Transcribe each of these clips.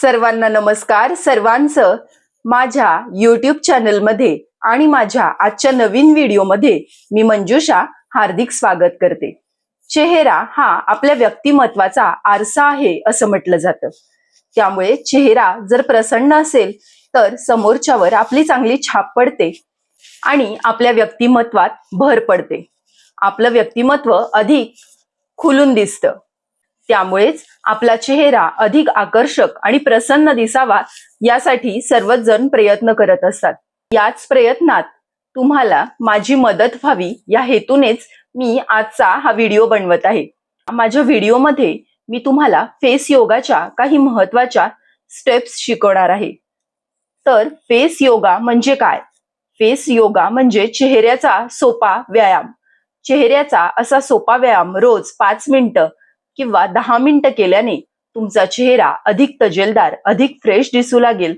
सर्वांना नमस्कार. सर्वांचं माझ्या युट्यूब चॅनलमध्ये आणि माझ्या आजच्या नवीन व्हिडिओमध्ये मी मंजुषा हार्दिक स्वागत करते. चेहरा हा आपल्या व्यक्तिमत्वाचा आरसा आहे असं म्हटलं जातं. त्यामुळे चेहरा जर प्रसन्न असेल तर समोरच्यावर आपली चांगली छाप पडते आणि आपल्या व्यक्तिमत्वात भर पडते. आपलं व्यक्तिमत्व अधिक खुलून दिसतं. त्यामुळेच आपला चेहरा अधिक आकर्षक आणि प्रसन्न दिसावा यासाठी सर्वच जण प्रयत्न करत असतात. याच प्रयत्नात तुम्हाला माझी मदत व्हावी या हेतूनेच मी आजचा हा व्हिडिओ बनवत आहे. माझ्या व्हिडिओमध्ये मी तुम्हाला फेस योगाच्या काही महत्त्वाच्या स्टेप्स शिकवणार आहे. तर फेस योगा म्हणजे काय? फेस योगा म्हणजे चेहऱ्याचा सोपा व्यायाम. चेहऱ्याचा असा सोपा व्यायाम रोज पाच मिनिटं किंवा दहा मिनिटं केल्याने तुमचा चेहरा अधिक तजेलदार अधिक फ्रेश दिसू लागेल.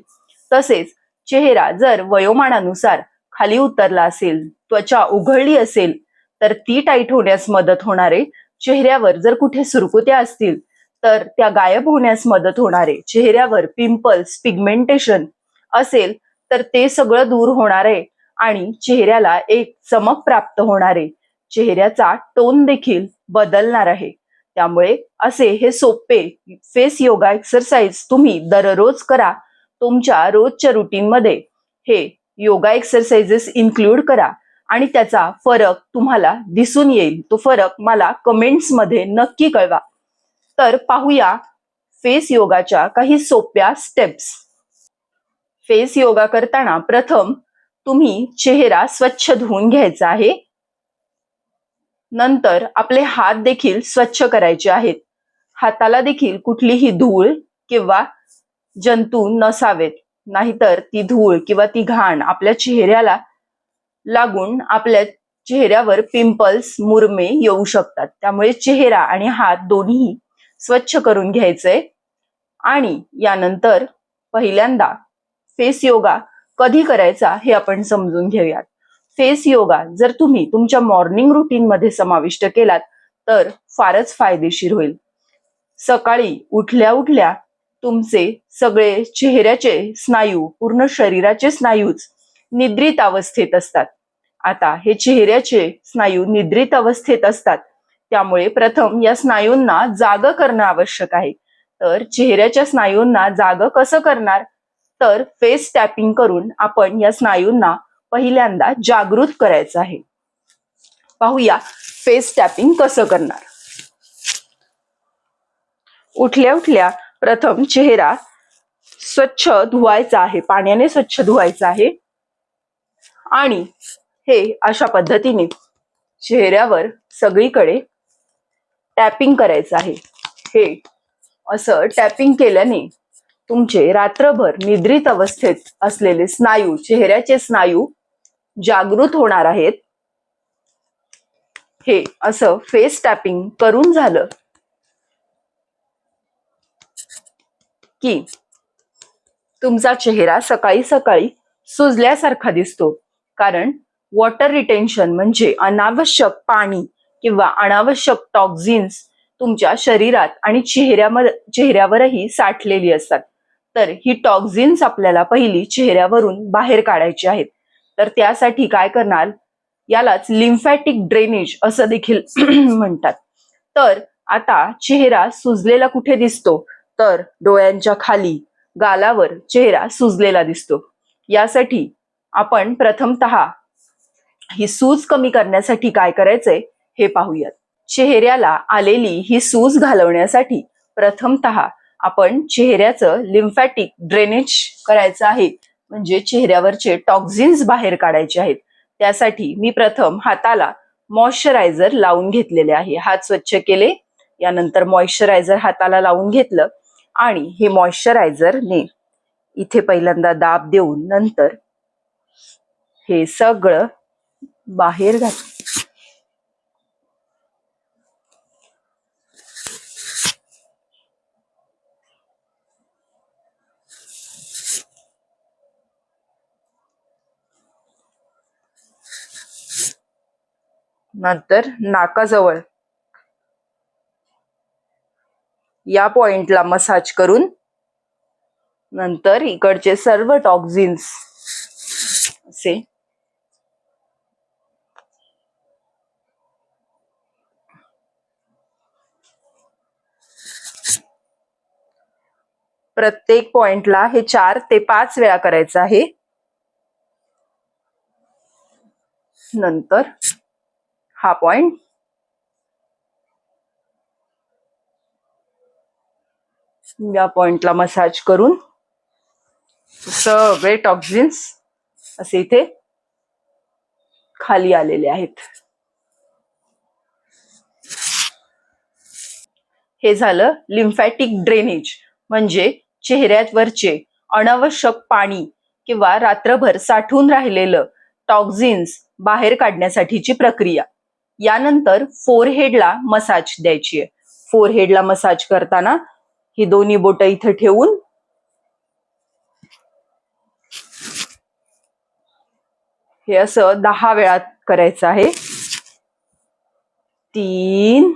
तसेच चेहरा जर वयोमानानुसार खाली उतरला असेल त्वचा उघडली असेल तर ती टाईट होण्यास मदत होणारे चेहऱ्यावर जर कुठे सुरकुत्या असतील तर त्या गायब होण्यास मदत होणारे चेहऱ्यावर पिंपल्स पिगमेंटेशन असेल तर ते सगळं दूर होणारे आणि चेहऱ्याला एक चमक प्राप्त होणारे. चेहऱ्याचा टोन देखील बदलणार आहे. त्यामुळे असे हे सोपे फेस योगा एक्सरसाइज तुम्ही दररोज करा. तुमच्या रोजच्या रुटीन मध्ये हे योगा एक्सरसाइजेस इन्क्लूड करा. आणि त्याचा फरक तुम्हाला दिसून येईल. तो फरक मला कमेंट्समध्ये नक्की कळवा. तर पाहूया फेस योगाच्या काही सोप्या स्टेप्स फेस योगा करताना प्रथम तुम्ही चेहरा स्वच्छ धुवून घ्यायचा आहे. नंतर आपले हात देखील स्वच्छ करायचे आहेत. हाताला देखील कुठलीही धूळ किंवा जंतू नसावेत. नाहीतर ती धूळ किंवा ती घाण आपल्या चेहऱ्याला लागून आपल्या चेहऱ्यावर पिंपल्स मुरमे येऊ शकतात. त्यामुळे चेहरा आणि हात दोन्ही स्वच्छ करून घ्यायचे. आणि यानंतर पहिल्यांदा फेस योगा कधी करायचा हे आपण समजून घेऊयात. फेस योगा जर तुम्ही तुमच्या मॉर्निंग रुटीन मध्ये समाविष्ट केलात तर फारच फायदेशीर होईल. सकाळी उठल्या उठल्या तुमचे सगळे चेहऱ्याचे स्नायू पूर्ण शरीराचे स्नायूच निद्रित अवस्थेत असतात. आता हे चेहऱ्याचे स्नायू निद्रित अवस्थेत असतात. त्यामुळे प्रथम या स्नायूंना जाग करणं आवश्यक आहे. तर चेहऱ्याच्या स्नायूंना जाग कसं करणार? तर फेस टॅपिंग करून आपण या स्नायूंना पहिल्यांदा जागृत करायचं आहे. पाहूया फेस टॅपिंग कसं करणार. उठल्या उठल्या प्रथम चेहरा स्वच्छ धुवायचा आहे पाण्याने स्वच्छ धुवायचा आहे. आणि हे अशा पद्धतीने चेहऱ्यावर सगळीकडे टॅपिंग करायचं आहे. हे असं टॅपिंग केल्याने तुमचे रात्रभर निद्रित अवस्थेत असलेले स्नायू चेहऱ्याचे स्नायू जागृत होणार आहेत. हे असं फेस टॅपिंग करून झालं. की तुमचा चेहरा सकाळी सकाळी सुजल्यासारखा दिसतो. कारण वॉटर रिटेन्शन म्हणजे अनावश्यक पाणी किंवा अनावश्यक टॉक्झिन्स तुमच्या शरीरात आणि चेहऱ्यामध्ये चेहऱ्यावरही साठलेली असतात. तर ही टॉक्झिन्स आपल्याला पहिली चेहऱ्यावरून बाहेर काढायची आहेत. तर त्यासाठी काय करणार? यालाच लिम्फॅटिक ड्रेनेज असं देखील म्हणतात. तर आता चेहरा सुजलेला कुठे दिसतो? तर डोळ्यांच्या खाली गालावर चेहरा सुजलेला दिसतो. यासाठी आपण प्रथमतः ही सूज कमी करण्यासाठी काय करायचंय हे पाहूयात. चेहऱ्याला आलेली ही सूज घालवण्यासाठी प्रथमत आपण चेहऱ्याचं लिम्फॅटिक ड्रेनेज करायचं आहे. म्हणजे चेहऱ्यावरचे टॉक्झिन्स बाहेर काढायचे आहेत. त्यासाठी मी प्रथम हाताला मॉइश्चरायझर लावून घेतलेले आहे. हात स्वच्छ केले यानंतर मॉइश्चरायझर हाताला लावून घेतलं आणि हे मॉइश्चरायझरने इथे पहिल्यांदा दाब देऊन नंतर हे सगळं बाहेर घात नंतर नाकाजवळ. या पॉइंटला मसाज करून नंतर इकडचे सर्व टॉक्झिन्स असे प्रत्येक पॉइंटला हे चार ते पाच वेळा करायचं आहे. नंतर हा पॉइंट या पॉइंटला मसाज करून सगळे टॉक्झिन्स असे इथे खाली आलेले आहेत. हे झालं लिम्फॅटिक ड्रेनेज म्हणजे चेहऱ्यावरचे अनावश्यक पाणी किंवा रात्रभर साठून राहिलेलं टॉक्झिन्स बाहेर काढण्यासाठीची प्रक्रिया. यानंतर फोरहेडला मसाज द्यायची आहे. फोरहेडला मसाज करताना ही दोन्ही बोट इथं ठेवून हे असं दहा वेळा करायचं आहे. तीन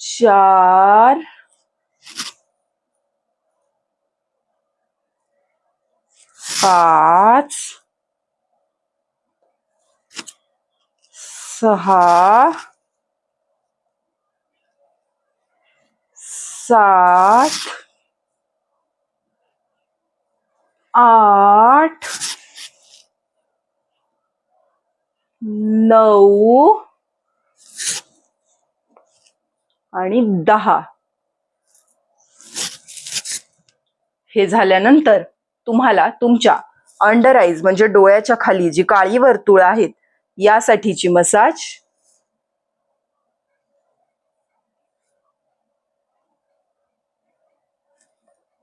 चार पाच सहा सात आठ नऊ आणि दहा. हे झाल्यानंतर तुम्हाला तुमच्या अंडर आईज म्हणजे डोळ्याच्या खाली जी काळी वर्तुळ आहेत यासाठीची मसाज.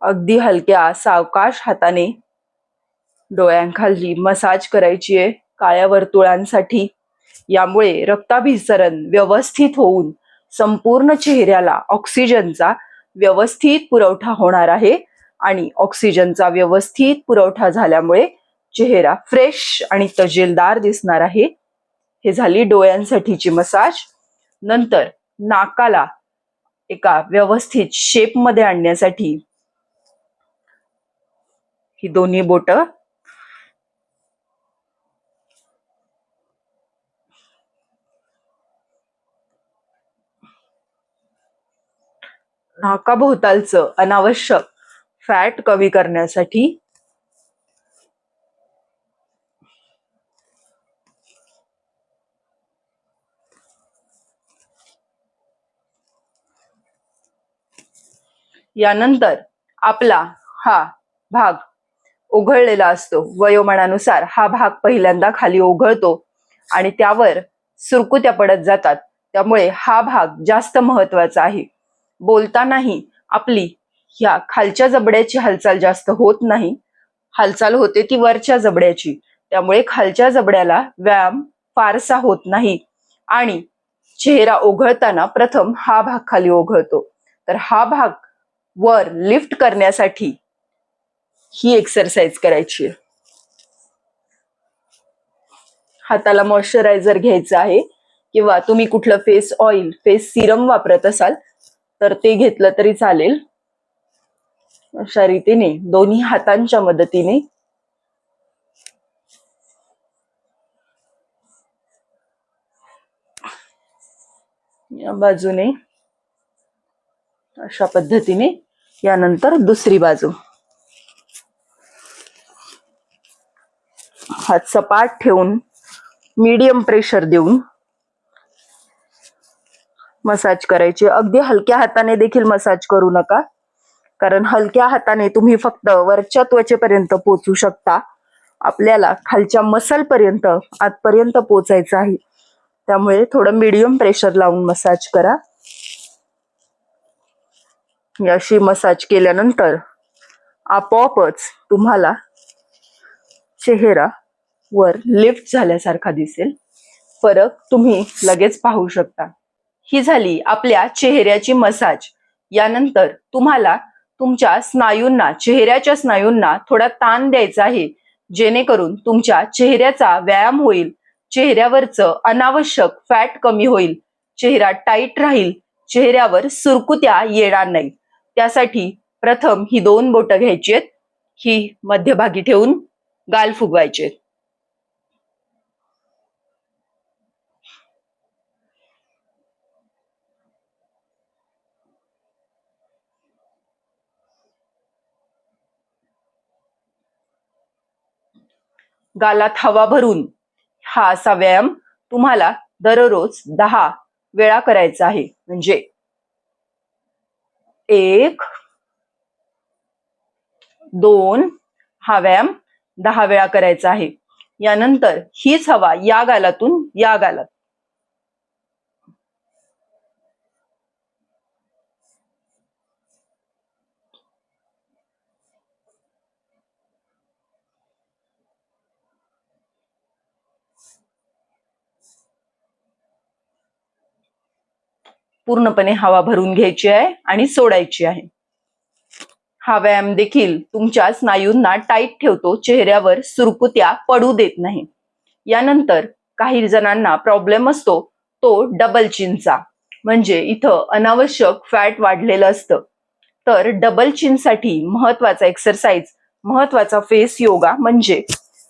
अगदी हलक्या सावकाश हाताने डोळ्यांखाली मसाज करायची आहे काळ्या वर्तुळांसाठी. यामुळे रक्ताभिसरण व्यवस्थित होऊन संपूर्ण चेहऱ्याला ऑक्सिजनचा व्यवस्थित पुरवठा होणार आहे आणि ऑक्सिजनचा व्यवस्थित पुरवठा झाल्यामुळे चेहरा फ्रेश आणि तजेलदार दिसणार आहे. हे झाली डोळ्यांसाठीची मसाज. नंतर नाकाला एका व्यवस्थित शेपमध्ये आणण्यासाठी ही दोन्ही बोट. नाकाभोवतालचं अनावश्यक फॅट कमी करण्यासाठी यानंतर आपला हा भाग ओघळलेला असतो. वयोमानानुसार हा भाग पहिल्यांदा खाली ओघळतो आणि त्यावर सुरकुत्या पडत जातात. त्यामुळे हा भाग जास्त महत्त्वाचा आहे. बोलतानाही आपली ह्या खालच्या जबड्याची हालचाल जास्त होत नाही. हालचाल होते ती वरच्या जबड्याची. त्यामुळे खालच्या जबड्याला व्यायाम फारसा होत नाही आणि चेहरा ओघळताना प्रथम हा भाग खाली ओघळतो तर हा भाग वर लिफ्ट करण्यासाठी ही एक्सरसाइज करायची आहे. हाताला मॉइश्चरायझर घ्यायचं आहे किंवा तुम्ही कुठलं फेस ऑइल फेस सिरम वापरत असाल तर ते घेतलं तरी चालेल. अशा रीतीने दोन्ही हातांच्या मदतीने. या बाजूने अशा पद्धतीने यानंतर दुसरी बाजू. हात सपाट ठेवून मीडियम प्रेशर देऊन मसाज करायची. अगदी हलक्या हाताने देखील मसाज करू नका. कारण हलक्या हाताने तुम्ही फक्त वरच्या त्वचेपर्यंत पोचू शकता. आपल्याला खालच्या मसल पर्यंत आतपर्यंत पोचायचं आहे. त्यामुळे थोडं मीडियम प्रेशर लावून मसाज करा. अशी मसाज केल्यानंतर आपोआपच तुम्हाला चेहरा वर लिफ्ट झाल्यासारखा दिसेल. फरक तुम्ही लगेच पाहू शकता. ही झाली आपल्या चेहऱ्याची मसाज. यानंतर तुम्हाला तुमच्या स्नायूंना चेहऱ्याच्या स्नायूंना थोडा ताण द्यायचा आहे. जेणेकरून तुमच्या चेहऱ्याचा व्यायाम होईल. चेहऱ्यावरचं अनावश्यक फॅट कमी होईल. चेहरा टाईट राहील. चेहऱ्यावर सुरकुत्या येणार नाही. त्यासाठी प्रथम ही दोन बोटं घ्यायची आहेत ही मध्यभागी ठेवून गाल फुगवायचे आहेत. गालात हवा भरून हा असा व्यायाम तुम्हाला दररोज दहा वेळा करायचा आहे म्हणजे एक दोन हा व्यायाम दहा वेळा करायचा आहे. यानंतर हीच हवा या गालातून या गालात. पूर्णपणे हवा भरून घ्यायची आहे आणि सोडायची आहे. हा व्यायाम देखील तुमच्या स्नायूंना टाईट ठेवतो चेहऱ्यावर सुरकुत्या पडू देत नाही. यानंतर काही जणांना प्रॉब्लेम असतो तो डबल चिनचा म्हणजे इथं अनावश्यक फॅट वाढलेलं असतं. तर डबल चिनसाठी महत्त्वाचा एक्सरसाइज महत्त्वाचा फेस योगा म्हणजे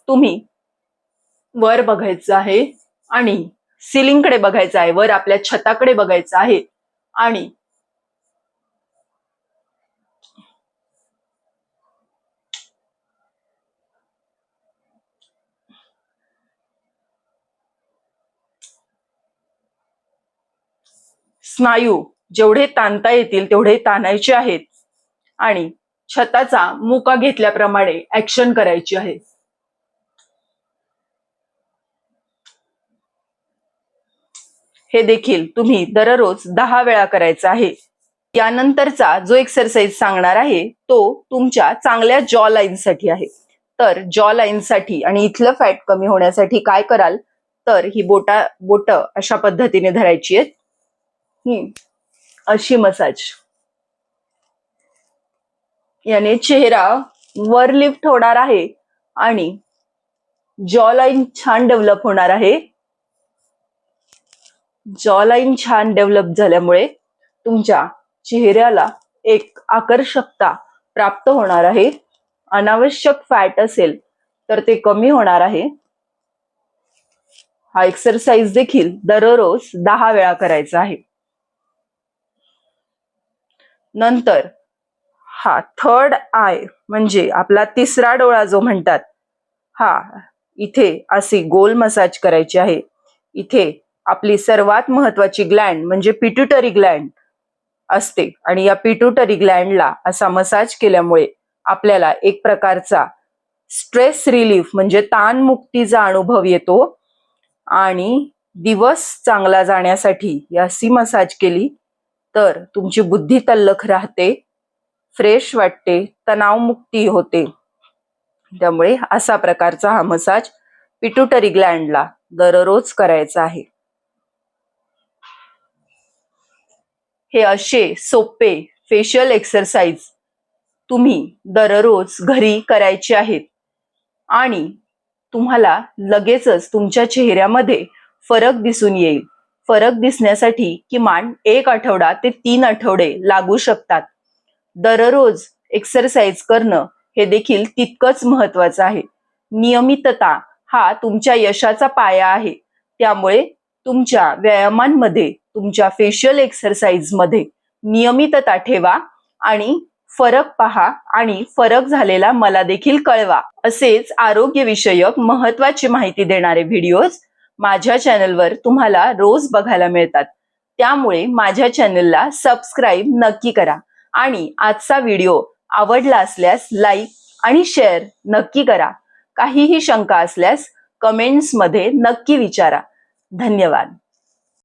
तुम्ही वर बघायचं आहे आणि सिलिंगकडे बघायचं आहे वर आपल्या छताकडे बघायचं आहे. आणि स्नायू जेवढे ताणता येतील तेवढे ताणायचे आहेत. आणि छताचा मुका घेतल्याप्रमाणे ऍक्शन करायची आहे. हे देखील तुम्ही दररोज दहा वेळा करायचं आहे. यानंतरचा जो एक्सरसाइज सांगणार आहे तो तुमच्या चांगल्या जॉ लाईनसाठी आहे. तर जॉ लाईनसाठी आणि इथलं फॅट कमी होण्यासाठी काय कराल? तर ही बोटा बोट अशा पद्धतीने धरायची आहेत. ही अशी मसाज याने चेहरा वर लिफ्ट होणार आहे आणि जॉ लाईन छान डेव्हलप होणार आहे. जॉ लाईन छान डेव्हलप झाल्यामुळे तुमच्या चेहऱ्याला एक आकर्षकता प्राप्त होणार आहे. अनावश्यक फॅट असेल तर ते कमी होणार आहे. हा एक्सरसाइज देखील दररोज दहा वेळा करायचा आहे. नंतर हा थर्ड आय म्हणजे आपला तिसरा डोळा जो म्हणतात हा इथे अशी गोल मसाज करायची आहे. इथे आपली सर्वात महत्वाची ग्लँड म्हणजे पिट्युटरी ग्लँड असते. आणि या पिट्युटरी ग्लँडला असा मसाज केल्यामुळे आपल्याला एक प्रकारचा स्ट्रेस रिलीफ म्हणजे ताणमुक्तीचा अनुभव येतो. आणि दिवस चांगला जाण्यासाठी या सी मसाज केली तर तुमची बुद्धी तल्लख राहते फ्रेश वाटते तणावमुक्ती होते. त्यामुळे असा प्रकारचा हा मसाज पिट्युटरी ग्लँडला दररोज करायचा आहे. हे असे सोपे फेशियल एक्सरसाइज तुम्ही दररोज घरी करायचे आहेत. आणि तुम्हाला लगेचच तुमच्या चेहऱ्यामध्ये फरक दिसून येईल. फरक दिसण्यासाठी किमान एक आठवडा ते तीन आठवडे लागू शकतात. दररोज एक्सरसाइज करणं हे देखील तितकंच महत्वाचं आहे. नियमितता हा तुमच्या यशाचा पाया आहे. त्यामुळे तुमच्या व्यायामांमध्ये तुमच्या फेशियल एक्सरसाइजमध्ये नियमितता ठेवा आणि फरक पहा आणि फरक झालेला मला देखील कळवा. असेच आरोग्यविषयक महत्वाची माहिती देणारे व्हिडिओज माझ्या चॅनलवर तुम्हाला रोज बघायला मिळतात. त्यामुळे माझ्या चॅनलला सबस्क्राईब नक्की करा आणि आजचा व्हिडिओ आवडला असल्यास लाईक आणि शेअर नक्की करा. काहीही शंका असल्यास कमेंट्समध्ये नक्की विचारा. धन्यवाद.